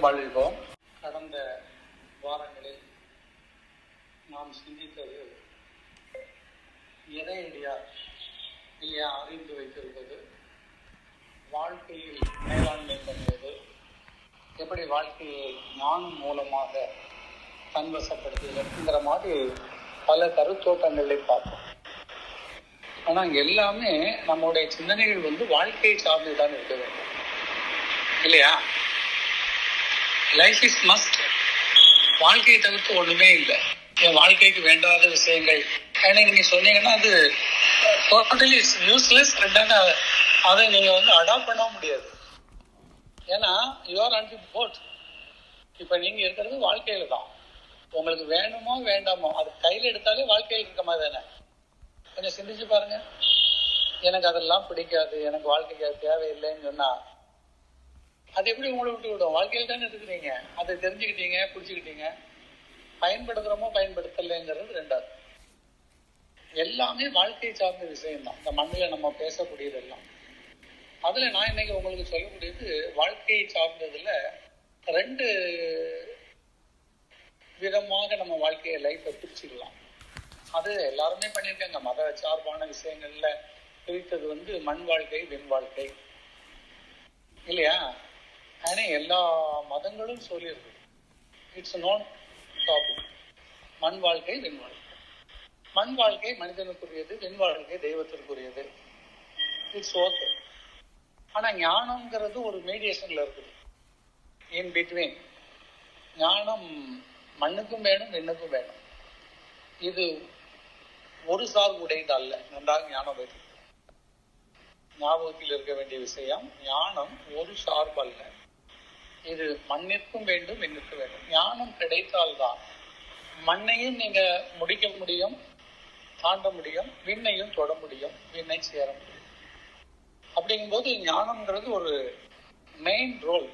வாழ்வோம் வாழ்வோம் கடந்த வாரங்களில் நாம் சிந்தித்தது எதை இந்தியா இல்லையா? அறிந்து வைத்திருப்பது. வாழ்க்கையில் மேலாண்மை பண்ணுவது எப்படி வாழ்க்கையை ஞானம் மூலமாக தன்வசப்படுத்துகிறதுங்கிற மாதிரி பல கருத்தோட்டங்களை பார்த்தோம். ஆனா இங்க எல்லாமே நம்முடைய சிந்தனைகள் வந்து வாழ்க்கையை சார்ந்து தான் இருக்க வேண்டும். இல்லையா? லைஃப் இஸ் மஸ்ட் வாழ்க்கையை தவிர்த்து ஒண்ணுமே இல்லை. என் வாழ்க்கைக்கு வேண்டாத விஷயங்கள். ஏன்னா நீங்க சொன்னீங்கன்னா அது டோட்டலி இட்ஸ் யூஸ்லெஸ் ரெண்டாவது அதை நீங்க வந்து அடாப்ட் பண்ண முடியாது. ஏன்னா யூஆர் ஆன் தி போட் இப்ப நீங்க இருக்கிறது வாழ்க்கையில தான். உங்களுக்கு வேணுமோ வேண்டாமோ? அது கையில எடுத்தாலே வாழ்க்கையில் இருக்க மாதிரி தானே? கொஞ்சம் சிந்திச்சு பாருங்க. எனக்கு அதெல்லாம் பிடிக்காது. எனக்கு வாழ்க்கைக்கு அது தேவையில்லைன்னு சொன்னா அது எப்படி உங்களை விட்டு விடும்? வாழ்க்கையில் தானே இருக்கிறீங்க. அதை தெரிஞ்சுக்கிட்டீங்க பிடிச்சிக்கிட்டீங்க பயன்படுத்துறோமோ பயன்படுத்தலைங்கிறது ரெண்டாவது. எல்லாமே வாழ்க்கையை சார்ந்த விஷயம் தான் இந்த மண்ணில் நம்ம பேசக்கூடியது எல்லாம். அதுல நான் இன்னைக்கு உங்களுக்கு சொல்லக்கூடியது வாழ்க்கையை சார்ந்ததுல ரெண்டு விதமாக நம்ம வாழ்க்கையை லைஃப்பை பிரிச்சுக்கலாம். அது எல்லாருமே பண்ணியிருக்காங்க. மத சார்பான விஷயங்கள்ல பிரித்தது வந்து மண் வாழ்க்கை வெண் வாழ்க்கை. இல்லையா? ஆனால் எல்லா மதங்களும் சொல்லியிருக்கு இட்ஸ் நோன் டாபிக் மண் வாழ்க்கை வெண் வாழ்க்கை. மண் வாழ்க்கை மனிதனுக்குரியது வெண் வாழ்க்கை தெய்வத்திற்குரியது. இட்ஸ் ஓகே ஆனா ஞானம்ங்கிறது ஒரு மீடியேஷன்ல இருக்குது. இன் பிட்வீன் ஞானம் மண்ணுக்கும் வேணும் வெண்ணுக்கும் வேணும். இது ஒரு சார் உடையது அல்ல. நன்றாக ஞானம் வைத்து ஞாபகத்தில் இருக்க வேண்டிய விஷயம் ஞானம் ஒரு சார்பு அல்ல. இது மண்ணிற்கும் வேண்டும் வெண்ணுக்கும் வேண்டும். ஞானம் கிடைத்தால்தான் மண்ணையும் நீங்க முடிக்க முடியும் தாண்ட முடியும் விண்ணையும் தொட முடியும் விண்ணை சேர முடியும். அப்படிங்கும்போது ஞானம்ங்கிறது ஒரு மெயின் ரோல்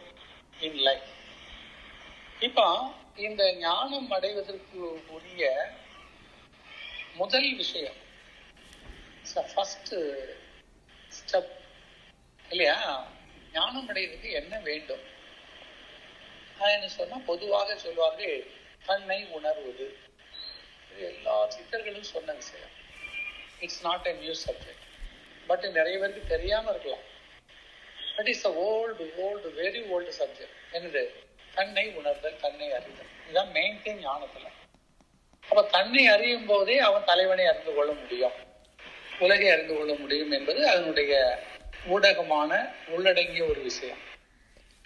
இன் லைஃப் இப்போ இந்த ஞானம் அடைவதற்கு உரிய முதல் விஷயம் ஃபஸ்ட்டு ஸ்டெப் இல்லையா? ஞானம் அடைவதற்கு என்ன வேண்டும்? என்ன சொன்னா பொதுவாக சொல்வார்கள் தன்னை உணர்வது. எல்லா சித்தர்களும் சொன்ன விஷயம். It's not a new subject but நிறைய பேருக்கு தெரியாம இருக்கலாம். But it's old old very old subject என்னது? தன்னை உணர்தல் தன்னை அறிதல். இதுதான் மெயின் திங் ஞானத்துல. அப்ப தன்னை அறியும் போதே அவன் தலைவனை அறிந்து கொள்ள முடியும். உலகை அறிந்து கொள்ள முடியும் என்பது அதனுடைய ஊடகமான உள்ளடங்கிய ஒரு விஷயம்.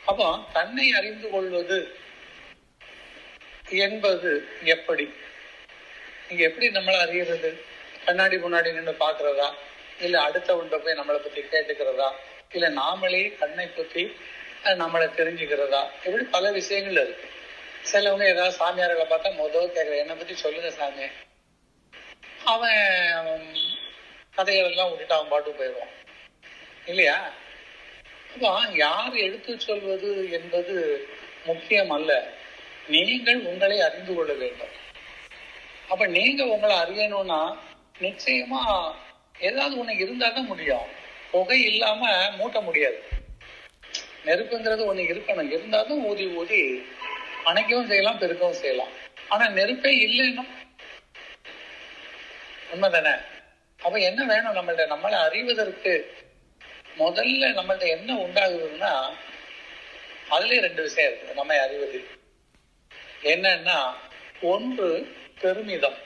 அப்போ தன்னை அறிந்து கொள்வது என்பது எப்படி? இங்க எப்படி நம்மளை அறியறது? கண்ணாடி முன்னாடி நின்று பாக்குறதா இல்ல அடுத்தவன்கிட்ட போய் நம்மளை பத்தி கேட்டுக்கிறதா? இல்ல நாமளே கண்ணை பத்தி நம்மளை தெரிஞ்சுக்கிறதா? இப்படி பல விஷயங்கள் இருக்கு. சிலவங்க ஏதாவது சாமியார்களை பார்த்தா முதல் கேட்கற என்னை பத்தி சொல்லுங்க சாமி. அவன் கதைகள் எல்லாம் விட்டுட்டு அவன் பாட்டு போயிடுவான். இல்லையா? யார் எடுத்து சொல்வது என்பது முக்கியம் அல்ல நீங்கள் உங்களை அறிந்து கொள்ள வேண்டும். அப்ப நீங்க உங்களை அறியணும்னா நிச்சயமா ஏதாவது ஒண்ணு இருந்தா தான் முடியும். புகை இல்லாம மூட்ட முடியாது. நெருப்புங்கிறது ஒண்ணு இருக்கணும். இருந்தாலும் ஊதி ஊதி அணைக்கவும் செய்யலாம் பெருக்கவும் செய்யலாம். ஆனா நெருப்பே இல்லைன்னா? உண்மைதானே? அப்ப என்ன வேணும் நம்மள்ட்ட? நம்மளை அறிவதற்கு முதல்ல நம்மள்ட்ட என்ன உண்டாகுதுன்னா அதுலேயே ரெண்டு விஷயம் இருக்குது. நம்மை அறிவது என்னன்னா ஒன்று பெருமிதம்.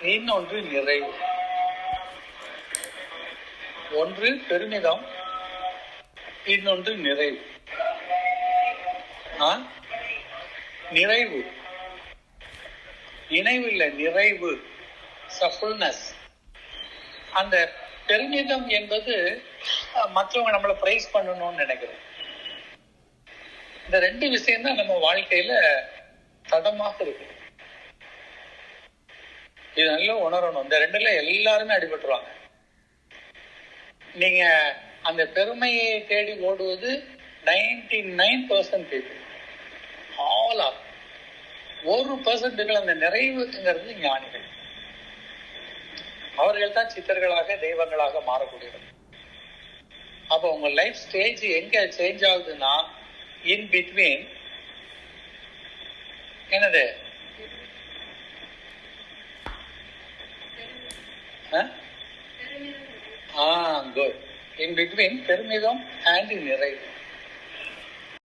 இன்னொன்று நிறைவு. ஒன்று பெருமிதம். இன்னொன்று நிறைவு. நிறைவு. நினைவு இல்லை நிறைவு சஃபுல்னஸ் அந்த பெருமிதம் என்பது மற்றவங்க நம்மளை பிரைஸ் பண்ணணும்னு நினைக்கிறோம். இந்த ரெண்டு விஷயம் தான் நம்ம வாழ்க்கையில தடமாக இருக்கு. இது நல்லா உணரணும். இந்த ரெண்டுல எல்லாருமே அடிபட்டுருவாங்க. நீங்க அந்த பெருமையை தேடி ஓடுவது ninety nine percent people all are ஒரு பர்சன்ட்டுகள் அந்த நிறைவுங்கிறது ஞானிகள். அவர்கள் தான் சித்தர்களாக தெய்வங்களாக மாறக்கூடியவர்கள். அப்போ உங்க லைஃப் ஸ்டேஜ் எங்க சேஞ்ச் ஆகுதுன்னா இன் பிட்வீன் என்னது? ஆ? குட் இன் பிட்வீன் பெருமிதம் அண்ட் நிறைவு.